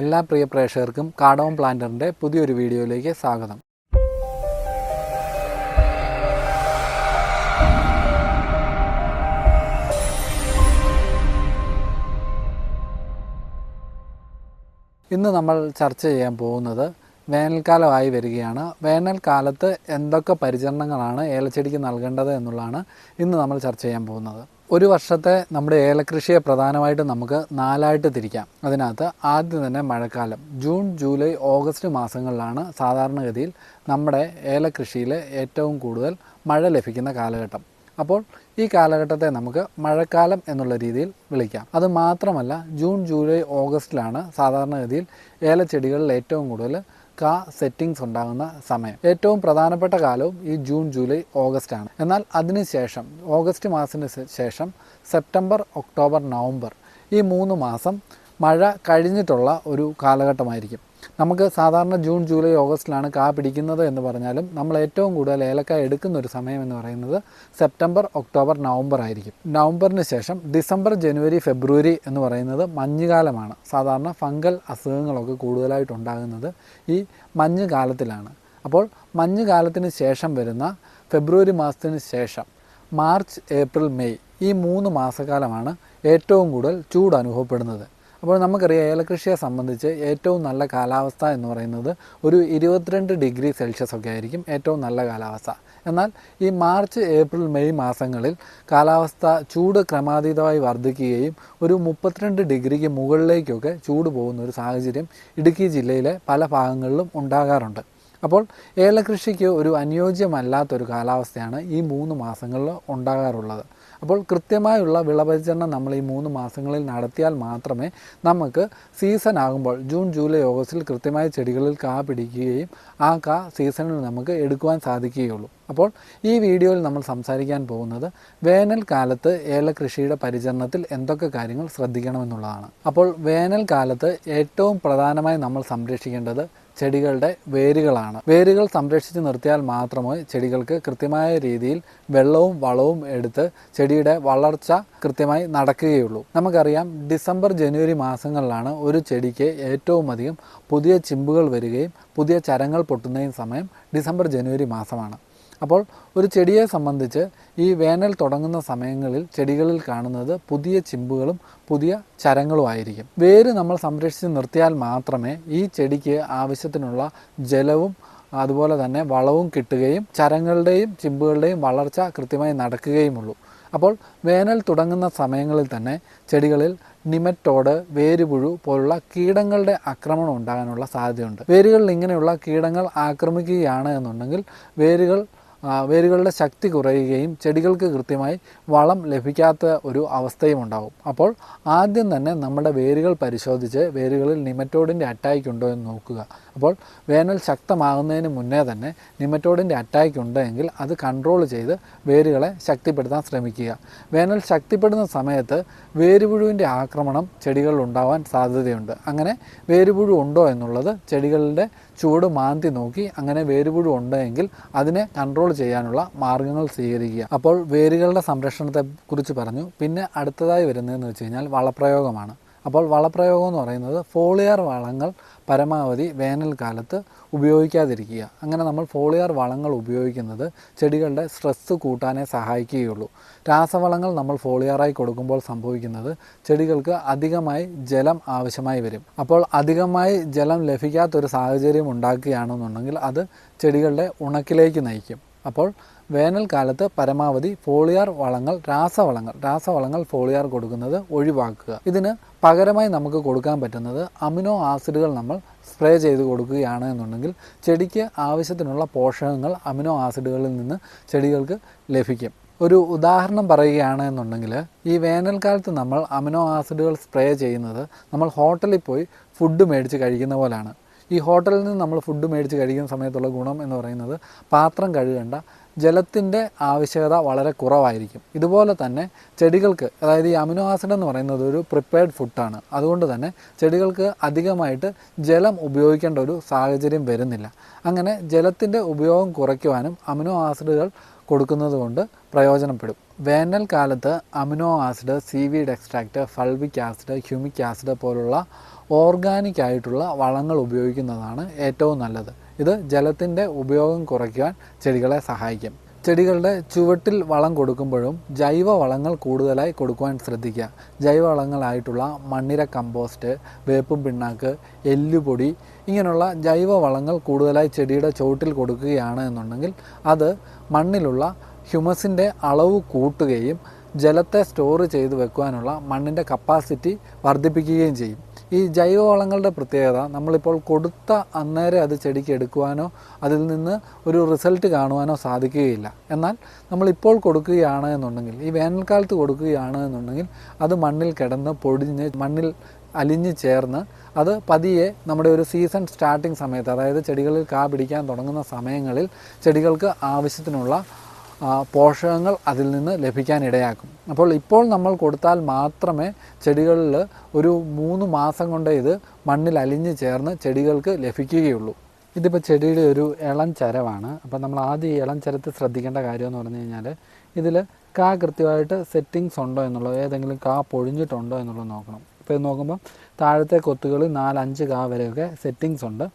എല്ലാ പ്രിയ പ്രേക്ഷകർക്കും കാടോം പ്ലാന്ററിന്റെ പുതിയൊരു വീഡിയോയിലേക്ക് സ്വാഗതം. ഇന്ന് നമ്മൾ ചർച്ച ചെയ്യാൻ പോകുന്നത് വേനൽക്കാലമായി വരികയാണ്. വേനൽക്കാലത്ത് എന്തൊക്കെ പരിചരണങ്ങളാണ് ഏലച്ചെടിക്ക് നൽകേണ്ടത് എന്നുള്ളതാണ് ഇന്ന് നമ്മൾ ചർച്ച ചെയ്യാൻ പോകുന്നത്. ഒരു വർഷത്തെ നമ്മുടെ ഏലകൃഷിയെ പ്രധാനമായിട്ടും നമുക്ക് നാലായിട്ട് തിരിക്കാം. അതിനകത്ത് ആദ്യം തന്നെ മഴക്കാലം. ജൂൺ ജൂലൈ ഓഗസ്റ്റ് മാസങ്ങളിലാണ് സാധാരണഗതിയിൽ നമ്മുടെ ഏലകൃഷിയിൽ ഏറ്റവും കൂടുതൽ മഴ ലഭിക്കുന്ന കാലഘട്ടം. അപ്പോൾ ഈ കാലഘട്ടത്തെ നമുക്ക് മഴക്കാലം എന്നുള്ള രീതിയിൽ വിളിക്കാം. അത് മാത്രമല്ല ജൂൺ ജൂലൈ ഓഗസ്റ്റിലാണ് സാധാരണഗതിയിൽ ഏലച്ചെടികളിൽ ഏറ്റവും കൂടുതൽ കാ സെറ്റിങ്സ് ഉണ്ടാകുന്ന സമയം. ഏറ്റവും പ്രധാനപ്പെട്ട കാലവും ഈ ജൂൺ ജൂലൈ ഓഗസ്റ്റ് ആണ്. എന്നാൽ അതിനുശേഷം ഓഗസ്റ്റ് മാസത്തിന് ശേഷം സെപ്റ്റംബർ ഒക്ടോബർ നവംബർ ഈ മൂന്ന് മാസം മഴ കഴിഞ്ഞിട്ടുള്ള ഒരു കാലഘട്ടമായിരിക്കും. നമുക്ക് സാധാരണ ജൂൺ ജൂലൈ ഓഗസ്റ്റിലാണ് കാ പിടിക്കുന്നത് എന്ന് പറഞ്ഞാലും നമ്മൾ ഏറ്റവും കൂടുതൽ ഏലക്കായ എടുക്കുന്ന ഒരു സമയം എന്ന് പറയുന്നത് സെപ്റ്റംബർ ഒക്ടോബർ നവംബർ ആയിരിക്കും. നവംബറിന് ശേഷം ഡിസംബർ ജനുവരി ഫെബ്രുവരി എന്ന് പറയുന്നത് മഞ്ഞുകാലമാണ്. സാധാരണ ഫംഗൽ അസുഖങ്ങളൊക്കെ കൂടുതലായിട്ട് ഉണ്ടാകുന്നത് ഈ മഞ്ഞുകാലത്തിലാണ്. അപ്പോൾ മഞ്ഞ് കാലത്തിന് ശേഷം വരുന്ന ഫെബ്രുവരി മാസത്തിന് ശേഷം മാർച്ച് ഏപ്രിൽ മെയ് ഈ മൂന്ന് മാസക്കാലമാണ് ഏറ്റവും കൂടുതൽ ചൂട് അനുഭവപ്പെടുന്നത്. അപ്പോൾ നമുക്കറിയാം ഏലകൃഷിയെ സംബന്ധിച്ച് ഏറ്റവും നല്ല കാലാവസ്ഥ എന്ന് പറയുന്നത് ഒരു ഇരുപത്തിരണ്ട് ഡിഗ്രി സെൽഷ്യസ് ഒക്കെ ആയിരിക്കും ഏറ്റവും നല്ല കാലാവസ്ഥ. എന്നാൽ ഈ മാർച്ച് ഏപ്രിൽ മെയ് മാസങ്ങളിൽ കാലാവസ്ഥ ചൂട് ക്രമാതീതമായി വർദ്ധിക്കുകയും ഒരു മുപ്പത്തിരണ്ട് ഡിഗ്രിക്ക് മുകളിലേക്കൊക്കെ ചൂട് പോകുന്ന ഒരു സാഹചര്യം ഇടുക്കി ജില്ലയിലെ പല ഭാഗങ്ങളിലും ഉണ്ടാകാറുണ്ട്. അപ്പോൾ ഏലകൃഷിക്ക് ഒരു അനുയോജ്യമല്ലാത്തൊരു കാലാവസ്ഥയാണ് ഈ മൂന്ന് മാസങ്ങളിൽ ഉണ്ടാകാറുള്ളത്. അപ്പോൾ കൃത്യമായുള്ള വിളപരിചരണം നമ്മൾ ഈ മൂന്ന് മാസങ്ങളിൽ നടത്തിയാൽ മാത്രമേ നമുക്ക് സീസൺ ആകുമ്പോൾ ജൂൺ ജൂലൈ ഓഗസ്റ്റിൽ കൃത്യമായ ചെടികളിൽ കാ പിടിക്കുകയും ആ കാ സീസണിൽ നമുക്ക് എടുക്കുവാൻ സാധിക്കുകയുള്ളൂ. അപ്പോൾ ഈ വീഡിയോയിൽ നമ്മൾ സംസാരിക്കാൻ പോകുന്നത് വേനൽക്കാലത്ത് ഏലകൃഷിയുടെ പരിചരണത്തിൽ എന്തൊക്കെ കാര്യങ്ങൾ ശ്രദ്ധിക്കണമെന്നുള്ളതാണ് അപ്പോൾ വേനൽക്കാലത്ത് ഏറ്റവും പ്രധാനമായി നമ്മൾ സംരക്ഷിക്കേണ്ടത് ചെടികളുടെ വേരുകളാണ്. വേരുകൾ സംരക്ഷിച്ച് നിർത്തിയാൽ മാത്രമേ ചെടികൾക്ക് കൃത്യമായ രീതിയിൽ വെള്ളവും വളവും എടുത്ത് ചെടിയുടെ വളർച്ച കൃത്യമായി നടക്കുകയുള്ളൂ. നമുക്കറിയാം ഡിസംബർ ജനുവരി മാസങ്ങളിലാണ് ഒരു ചെടിക്ക് ഏറ്റവും അധികം പുതിയ ചിമ്പുകൾ വരികയും പുതിയ ചരങ്ങൾ പൊട്ടുന്നതും സമയം ഡിസംബർ ജനുവരി മാസമാണ്. അപ്പോൾ ഒരു ചെടിയെ സംബന്ധിച്ച് ഈ വേനൽ തുടങ്ങുന്ന സമയങ്ങളിൽ ചെടികളിൽ കാണുന്നത് പുതിയ ചിമ്പുകളും പുതിയ ചരങ്ങളുമായിരിക്കും വേര് നമ്മൾ സംരക്ഷിച്ച് നിർത്തിയാൽ മാത്രമേ ഈ ചെടിക്ക് ആവശ്യത്തിനുള്ള ജലവും അതുപോലെ തന്നെ വളവും കിട്ടുകയും ചരങ്ങളുടെയും ചിമ്പുകളുടെയും വളർച്ച കൃത്യമായി നടക്കുകയുമുള്ളൂ. അപ്പോൾ വേനൽ തുടങ്ങുന്ന സമയങ്ങളിൽ തന്നെ ചെടികളിൽ നിമറ്റോട് വേരുപുഴു പോലുള്ള കീടങ്ങളുടെ ആക്രമണം ഉണ്ടാകാനുള്ള സാധ്യതയുണ്ട്. വേരുകളിൽ ഇങ്ങനെയുള്ള കീടങ്ങൾ ആക്രമിക്കുകയാണ് എന്നുണ്ടെങ്കിൽ വേരുകൾ വേരുകളുടെ ശക്തി കുറയുകയും ചെടികൾക്ക് കൃത്യമായി വളം ലഭിക്കാത്ത ഒരു അവസ്ഥയും ഉണ്ടാകും അപ്പോൾ ആദ്യം തന്നെ നമ്മുടെ വേരുകൾ പരിശോധിച്ച് വേരുകളിൽ നിമറ്റോഡിന്റെ അറ്റാക്ക് ഉണ്ടോ എന്ന് നോക്കുക. അപ്പോൾ വേനൽ ശക്തമാകുന്നതിന് മുന്നേ തന്നെ നിമറ്റോഡിന്റെ അറ്റാക്ക് ഉണ്ടെങ്കിൽ അത് കൺട്രോൾ ചെയ്ത് വേരുകളെ ശക്തിപ്പെടുത്താൻ ശ്രമിക്കുക. വേനൽ ശക്തിപ്പെടുന്ന സമയത്ത് വേരുപുഴുവിന്റെ ആക്രമണം ചെടികളിൽ ഉണ്ടാവാൻ സാധ്യതയുണ്ട്. അങ്ങനെ വേരുപുഴു ഉണ്ടോ എന്നുള്ളത് ചെടികളുടെ ചൂട് മാന്തി നോക്കി അങ്ങനെ വേരുപുഴു ഉണ്ടെങ്കിൽ അതിനെ കൺട്രോൾ ചെയ്യാനുള്ള മാർഗങ്ങൾ സ്വീകരിക്കുക. അപ്പോൾ വേരുകളുടെ സംരക്ഷണത്തെ കുറിച്ച് പറഞ്ഞു. പിന്നെ അടുത്തതായി വരുന്നതെന്ന് വെച്ച് കഴിഞ്ഞാൽ വളപ്രയോഗമാണ്. അപ്പോൾ വളപ്രയോഗം എന്ന് പറയുന്നത് ഫോളിയർ വളങ്ങൾ പരമാവധി വേനൽക്കാലത്ത് ഉപയോഗിക്കാതിരിക്കുക. അങ്ങനെ നമ്മൾ ഫോളിയർ വളങ്ങൾ ഉപയോഗിക്കുന്നത് ചെടികളുടെ സ്ട്രെസ്സ് കൂട്ടാനേ സഹായിക്കുകയുള്ളൂ. രാസവളങ്ങൾ നമ്മൾ ഫോളിയറായി കൊടുക്കുമ്പോൾ സംഭവിക്കുന്നത് ചെടികൾക്ക് അധികമായി ജലം ആവശ്യമായി വരും. അപ്പോൾ അധികമായി ജലം ലഭിക്കാത്തൊരു സാഹചര്യം ഉണ്ടാക്കുകയാണെന്നുണ്ടെങ്കിൽ അത് ചെടികളുടെ ഉണക്കിലേക്ക് നയിക്കും. അപ്പോൾ വേനൽക്കാലത്ത് പരമാവധി ഫോളിയാർ വളങ്ങൾ രാസവളങ്ങൾ രാസവളങ്ങൾ ഫോളിയാർ കൊടുക്കുന്നത് ഒഴിവാക്കുക. ഇതിന് പകരമായി നമുക്ക് കൊടുക്കാൻ പറ്റുന്നത് അമിനോ ആസിഡുകൾ നമ്മൾ സ്പ്രേ ചെയ്ത് കൊടുക്കുകയാണ് എന്നുണ്ടെങ്കിൽ ചെടിക്ക് ആവശ്യത്തിനുള്ള പോഷകങ്ങൾ അമിനോ ആസിഡുകളിൽ നിന്ന് ചെടികൾക്ക് ലഭിക്കും. ഒരു ഉദാഹരണം പറയുകയാണ് എന്നുണ്ടെങ്കിൽ ഈ വേനൽക്കാലത്ത് നമ്മൾ അമിനോ ആസിഡുകൾ സ്പ്രേ ചെയ്യുന്നത് നമ്മൾ ഹോട്ടലിൽ പോയി ഫുഡ് മേടിച്ച് കഴിക്കുന്ന പോലാണ്. ഈ ഹോട്ടലിൽ നിന്ന് നമ്മൾ ഫുഡ് മേടിച്ച് കഴിക്കുന്ന സമയത്തുള്ള ഗുണം എന്ന് പറയുന്നത് പാത്രം കഴുകേണ്ട ജലത്തിന്റെ ആവശ്യകത വളരെ കുറവായിരിക്കും. ഇതുപോലെ തന്നെ ചെടികൾക്ക് അതായത് ഈ അമിനോ ആസിഡ് എന്ന് പറയുന്നത് ഒരു പ്രിപ്പയർഡ് ഫുഡാണ് അതുകൊണ്ട് തന്നെ ചെടികൾക്ക് അധികമായിട്ട് ജലം ഉപയോഗിക്കേണ്ട ഒരു സാഹചര്യം വരുന്നില്ല. അങ്ങനെ ജലത്തിന്റെ ഉപയോഗം കുറയ്ക്കുവാനും അമിനോ ആസിഡുകൾ കൊടുക്കുന്നത് കൊണ്ട് പ്രയോജനപ്പെടും. വേനൽക്കാലത്ത് amino acid seaweed extract fulvic acid humic acid പോലുള്ള ഓർഗാനിക് ആയിട്ടുള്ള വളങ്ങൾ ഉപയോഗിക്കുന്നതാണ് ഏറ്റവും നല്ലത്. ഇത് ജലത്തിന്റെ ഉപയോഗം കുറയ്ക്കുവാൻ ചെടികളെ സഹായിക്കും. ചെടികളുടെ ചുവട്ടിൽ വളം കൊടുക്കുമ്പോഴും ജൈവ വളങ്ങൾ കൂടുതലായി കൊടുക്കുവാൻ ശ്രദ്ധിക്കുക. ജൈവ വളങ്ങളായിട്ടുള്ള മണ്ണിര കമ്പോസ്റ്റ് വേപ്പും പിണ്ണാക്ക് എല്ലുപൊടി ഇങ്ങനെയുള്ള ജൈവ വളങ്ങൾ കൂടുതലായി ചെടിയുടെ ചുവട്ടിൽ കൊടുക്കുകയാണ് എന്നുണ്ടെങ്കിൽ അത് മണ്ണിലുള്ള ഹ്യൂമസിന്റെ അളവ് കൂട്ടുകയും ജലത്തെ സ്റ്റോർ ചെയ്ത് വെക്കുവാനുള്ള മണ്ണിന്റെ കപ്പാസിറ്റി വർദ്ധിപ്പിക്കുകയും ചെയ്യും. ഈ ജൈവവളങ്ങളുടെ പ്രത്യേകത നമ്മളിപ്പോൾ കൊടുത്ത അന്നേരം അത് ചെടിക്ക് എടുക്കുവാനോ അതിൽ നിന്ന് ഒരു റിസൾട്ട് കാണുവാനോ സാധിക്കുകയില്ല. എന്നാൽ നമ്മളിപ്പോൾ കൊടുക്കുകയാണ് എന്നുണ്ടെങ്കിൽ ഈ വേനൽക്കാലത്ത് കൊടുക്കുകയാണ് എന്നുണ്ടെങ്കിൽ അത് മണ്ണിൽ കിടന്ന് പൊടിഞ്ഞ് മണ്ണിൽ അലിഞ്ഞു ചേർന്ന് അത് പതിയെ നമ്മുടെ ഒരു സീസൺ സ്റ്റാർട്ടിങ് സമയത്ത് അതായത് ചെടികളിൽ കാ പിടിക്കാൻ തുടങ്ങുന്ന സമയങ്ങളിൽ ചെടികൾക്ക് ആവശ്യത്തിനുള്ള പോഷകങ്ങൾ അതിൽ നിന്ന് ലഭിക്കാനിടയാക്കും അപ്പോൾ ഇപ്പോൾ നമ്മൾ കൊടുത്താൽ മാത്രമേ ചെടികളിൽ ഒരു മൂന്ന് മാസം കൊണ്ട് ഇത് മണ്ണിൽ അലിഞ്ഞു ചേർന്ന് ചെടികൾക്ക് ലഭിക്കുകയുള്ളൂ. ഇതിപ്പോൾ ചെടിയുടെ ഒരു ഇളം ചരവാണ്. അപ്പോൾ നമ്മൾ ആദ്യം ഈ ഇളം ചരത്ത് ശ്രദ്ധിക്കേണ്ട കാര്യം എന്ന് പറഞ്ഞു കഴിഞ്ഞാൽ ഇതിൽ കാ കൃത്യമായിട്ട് സെറ്റിങ്സ് ഉണ്ടോ എന്നുള്ളത് ഏതെങ്കിലും കാ പൊഴിഞ്ഞിട്ടുണ്ടോ എന്നുള്ളത് നോക്കണം. ഇപ്പോൾ നോക്കുമ്പോൾ താഴത്തെ കൊത്തുകളിൽ നാലഞ്ച് കാ വരെയൊക്കെ സെറ്റിങ്സ് ഉണ്ട്.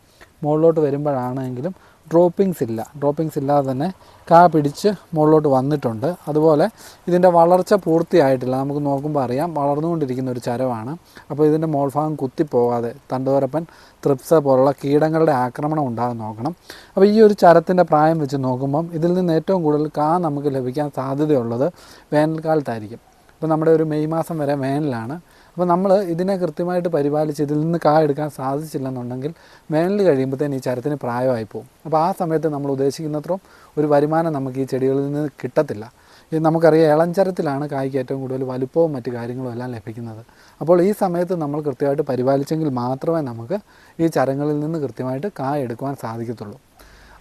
മുകളിലോട്ട് വരുമ്പോഴാണെങ്കിലും ഡ്രോപ്പിങ്സ് ഇല്ല. ഡ്രോപ്പിങ്സ് ഇല്ലാതെ തന്നെ കാ പിടിച്ച് മുകളിലോട്ട് വന്നിട്ടുണ്ട്. അതുപോലെ ഇതിന്റെ വളർച്ച പൂർത്തിയായിട്ടില്ല. നമുക്ക് നോക്കുമ്പോൾ അറിയാം വളർന്നുകൊണ്ടിരിക്കുന്ന ഒരു ചരവാണ്. അപ്പോൾ ഇതിന്റെ മോൾഭാഗം കുത്തിപ്പോകാതെ തണ്ടുവരപ്പൻ ത്രിപ്സ പോലുള്ള കീടങ്ങളുടെ ആക്രമണം ഉണ്ടാകാൻ നോക്കണം. അപ്പോൾ ഈ ഒരു ചരത്തിന്റെ പ്രായം വെച്ച് നോക്കുമ്പം ഇതിൽ നിന്ന് ഏറ്റവും കൂടുതൽ കാ നമുക്ക് ലഭിക്കാൻ സാധ്യതയുള്ളത് വേനൽക്കാലത്തായിരിക്കും. ഇപ്പോൾ നമ്മുടെ ഒരു മെയ് മാസം വരെ വേനലാണ്. അപ്പോൾ നമ്മൾ ഇതിനെ കൃത്യമായിട്ട് പരിപാലിച്ച് ഇതിൽ നിന്ന് കാ എടുക്കാൻ സാധിച്ചില്ലെന്നുണ്ടെങ്കിൽ വേനൽ കഴിയുമ്പോഴത്തേന് ഈ ചരത്തിന് പ്രായമായി പോകും. അപ്പോൾ ആ സമയത്ത് നമ്മൾ ഉദ്ദേശിക്കുന്നത്രയും ഒരു വരുമാനം നമുക്ക് ഈ ചെടികളിൽ നിന്ന് കിട്ടത്തില്ല. നമുക്കറിയാം ഇളഞ്ചരത്തിലാണ് കായ്ക്ക് ഏറ്റവും കൂടുതൽ വലുപ്പവും മറ്റു കാര്യങ്ങളും എല്ലാം ലഭിക്കുന്നത്. അപ്പോൾ ഈ സമയത്ത് നമ്മൾ കൃത്യമായിട്ട് പരിപാലിച്ചെങ്കിൽ മാത്രമേ നമുക്ക് ഈ ചരങ്ങളിൽ നിന്ന് കൃത്യമായിട്ട് കായ എടുക്കുവാൻ സാധിക്കത്തുള്ളൂ.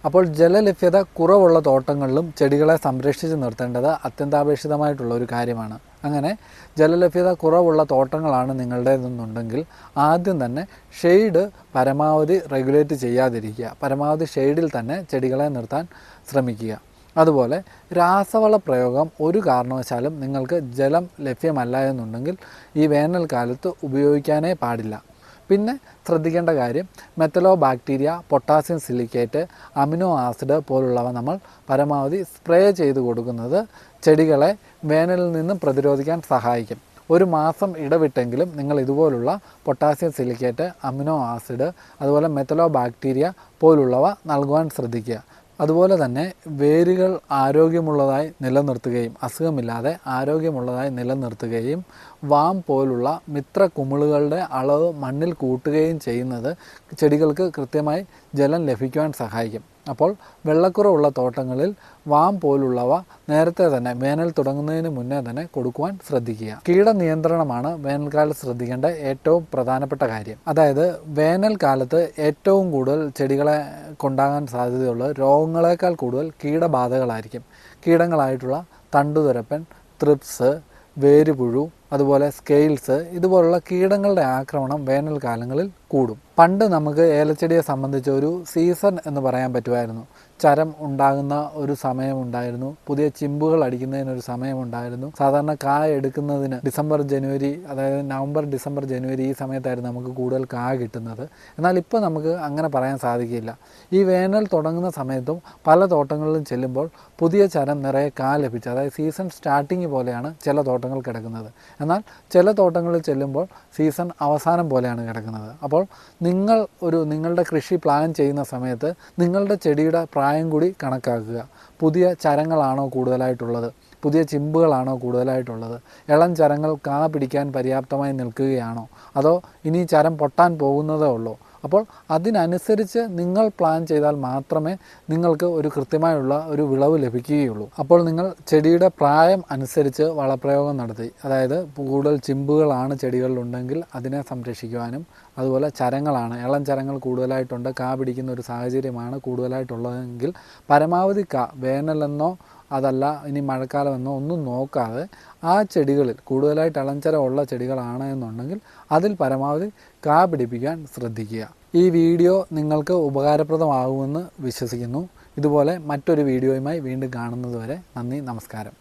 അപ്പോൾ ജലലഭ്യത കുറവുള്ള തോട്ടങ്ങളിലും ചെടികളെ സംരക്ഷിച്ച് നിർത്തേണ്ടത് അത്യന്താപേക്ഷിതമായിട്ടുള്ള ഒരു കാര്യമാണ്. അങ്ങനെ ജലലഭ്യത കുറവുള്ള തോട്ടങ്ങളാണ് നിങ്ങളുടേതെന്നുണ്ടെങ്കിൽ ആദ്യം തന്നെ ഷെയ്ഡ് പരമാവധി റെഗുലേറ്റ് ചെയ്യാതിരിക്കുക. പരമാവധി ഷെയ്ഡിൽ തന്നെ ചെടികളെ നിർത്താൻ ശ്രമിക്കുക. അതുപോലെ രാസവള പ്രയോഗം ഒരു കാരണവശാലും നിങ്ങൾക്ക് ജലം ലഭ്യമല്ല എന്നുണ്ടെങ്കിൽ ഈ വേനൽക്കാലത്ത് ഉപയോഗിക്കാനേ പാടില്ല. പിന്നെ ശ്രദ്ധിക്കേണ്ട കാര്യം methylobacteria potassium silicate amino acid പോലുള്ളവ നമ്മൾ പരമാവധി സ്പ്രേ ചെയ്ത് കൊടുക്കുന്നത് ചെടികളെ വേനലിൽ നിന്നും പ്രതിരോധിക്കാൻ സഹായിക്കും. ഒരു മാസം ഇടവിട്ടെങ്കിലും നിങ്ങൾ ഇതുപോലുള്ള പൊട്ടാസ്യം സിലിക്കേറ്റ് അമിനോ ആസിഡ് അതുപോലെ മെത്തലോ ബാക്ടീരിയ പോലുള്ളവ നൽകുവാൻ ശ്രദ്ധിക്കുക. അതുപോലെ തന്നെ വേരുകൾ ആരോഗ്യമുള്ളതായി നിലനിർത്തുകയും അസുഖമില്ലാതെ ആരോഗ്യമുള്ളതായി നിലനിർത്തുകയും വാം പോലുള്ള മിത്ര കുമിളുകളുടെ അളവ് മണ്ണിൽ കൂട്ടുകയും ചെയ്യുന്നത് ചെടികൾക്ക് കൃത്യമായി ജലം ലഭിക്കുവാൻ സഹായിക്കും. അപ്പോൾ വെള്ളക്കുറവുള്ള തോട്ടങ്ങളിൽ വാം പോലുള്ളവ നേരത്തെ തന്നെ വേനൽ തുടങ്ങുന്നതിന് മുന്നേ തന്നെ കൊടുക്കുവാൻ ശ്രദ്ധിക്കുക. കീടനിയന്ത്രണമാണ് വേനൽക്കാലത്ത് ശ്രദ്ധിക്കേണ്ട ഏറ്റവും പ്രധാനപ്പെട്ട കാര്യം. അതായത് വേനൽക്കാലത്ത് ഏറ്റവും കൂടുതൽ ചെടികളെ കൊണ്ടാകാൻ സാധ്യതയുള്ള രോഗങ്ങളെക്കാൾ കൂടുതൽ കീടബാധകളായിരിക്കും. കീടങ്ങളായിട്ടുള്ള തണ്ടുതുരപ്പൻ ത്രിപ്സ് വേരുപുഴു അതുപോലെ സ്കെയിൽസ് ഇതുപോലുള്ള കീടങ്ങളുടെ ആക്രമണം വേനൽക്കാലങ്ങളിൽ കൂടും. പണ്ട് നമുക്ക് ഏലച്ചെടിയെ സംബന്ധിച്ച് ഒരു സീസൺ എന്ന് പറയാൻ പറ്റുമായിരുന്നു. ചരം ഉണ്ടാകുന്ന ഒരു സമയമുണ്ടായിരുന്നു. പുതിയ ചിമ്പുകൾ അടിക്കുന്നതിനൊരു സമയമുണ്ടായിരുന്നു. സാധാരണ കായ എടുക്കുന്നതിന് ഡിസംബർ ജനുവരി അതായത് നവംബർ ഡിസംബർ ജനുവരി ഈ സമയത്തായിരുന്നു നമുക്ക് കൂടുതൽ കായ കിട്ടുന്നത്. എന്നാൽ ഇപ്പോൾ നമുക്ക് അങ്ങനെ പറയാൻ സാധിക്കില്ല. ഈ വേനൽ തുടങ്ങുന്ന സമയത്തും പല തോട്ടങ്ങളിലും ചെല്ലുമ്പോൾ പുതിയ ചരം നിറയെ കാ ലഭിച്ചു. അതായത് സീസൺ സ്റ്റാർട്ടിങ് പോലെയാണ് ചില തോട്ടങ്ങൾ കിടക്കുന്നത്. എന്നാൽ ചില തോട്ടങ്ങളിൽ ചെല്ലുമ്പോൾ സീസൺ അവസാനം പോലെയാണ് കിടക്കുന്നത്. അപ്പോൾ നിങ്ങൾ ഒരു നിങ്ങളുടെ കൃഷി പ്ലാൻ ചെയ്യുന്ന സമയത്ത് നിങ്ങളുടെ ചെടിയുടെ പ്രായം കൂടി കണക്കാക്കുക. പുതിയ ചരങ്ങളാണോ കൂടുതലായിട്ടുള്ളത്? പുതിയ ചിമ്പുകളാണോ കൂടുതലായിട്ടുള്ളത്? ഇളം ചരങ്ങൾ കാ പിടിക്കാൻ പര്യാപ്തമായി നിൽക്കുകയാണോ? അതോ ഇനി ചരം പൊട്ടാൻ പോകുന്നതേ ഉള്ളൂ? അപ്പോൾ അതിനനുസരിച്ച് നിങ്ങൾ പ്ലാൻ ചെയ്താൽ മാത്രമേ നിങ്ങൾക്ക് ഒരു കൃത്യമായുള്ള ഒരു വിളവ് ലഭിക്കുകയുള്ളൂ. അപ്പോൾ നിങ്ങൾ ചെടിയുടെ പ്രായം അനുസരിച്ച് വളപ്രയോഗം നടത്തി. അതായത് കൂടുതൽ ചിമ്പുകളാണ് ചെടികളിലുണ്ടെങ്കിൽ അതിനെ സംരക്ഷിക്കുവാനും അതുപോലെ ചരങ്ങളാണ്. ഇളം ചരങ്ങൾ കൂടുതലായിട്ടുണ്ട്. കാ പിടിക്കുന്ന ഒരു സാഹചര്യമാണ് കൂടുതലായിട്ടുള്ളതെങ്കിൽ പരമാവധി കാ വേനലെന്നോ അതല്ല ഇനി മഴക്കാലമെന്നോ ഒന്നും നോക്കാതെ ആ ചെടികളിൽ കൂടുതലായിട്ട് ഇളഞ്ചരം ഉള്ള ചെടികളാണ് എന്നുണ്ടെങ്കിൽ അതിൽ പരമാവധി കാ പിടിപ്പിക്കാൻ ശ്രദ്ധിക്കുക. ഈ വീഡിയോ നിങ്ങൾക്ക് ഉപകാരപ്രദമാകുമെന്ന് വിശ്വസിക്കുന്നു. ഇതുപോലെ മറ്റൊരു വീഡിയോയുമായി വീണ്ടും കാണുന്നതുവരെ നന്ദി നമസ്കാരം.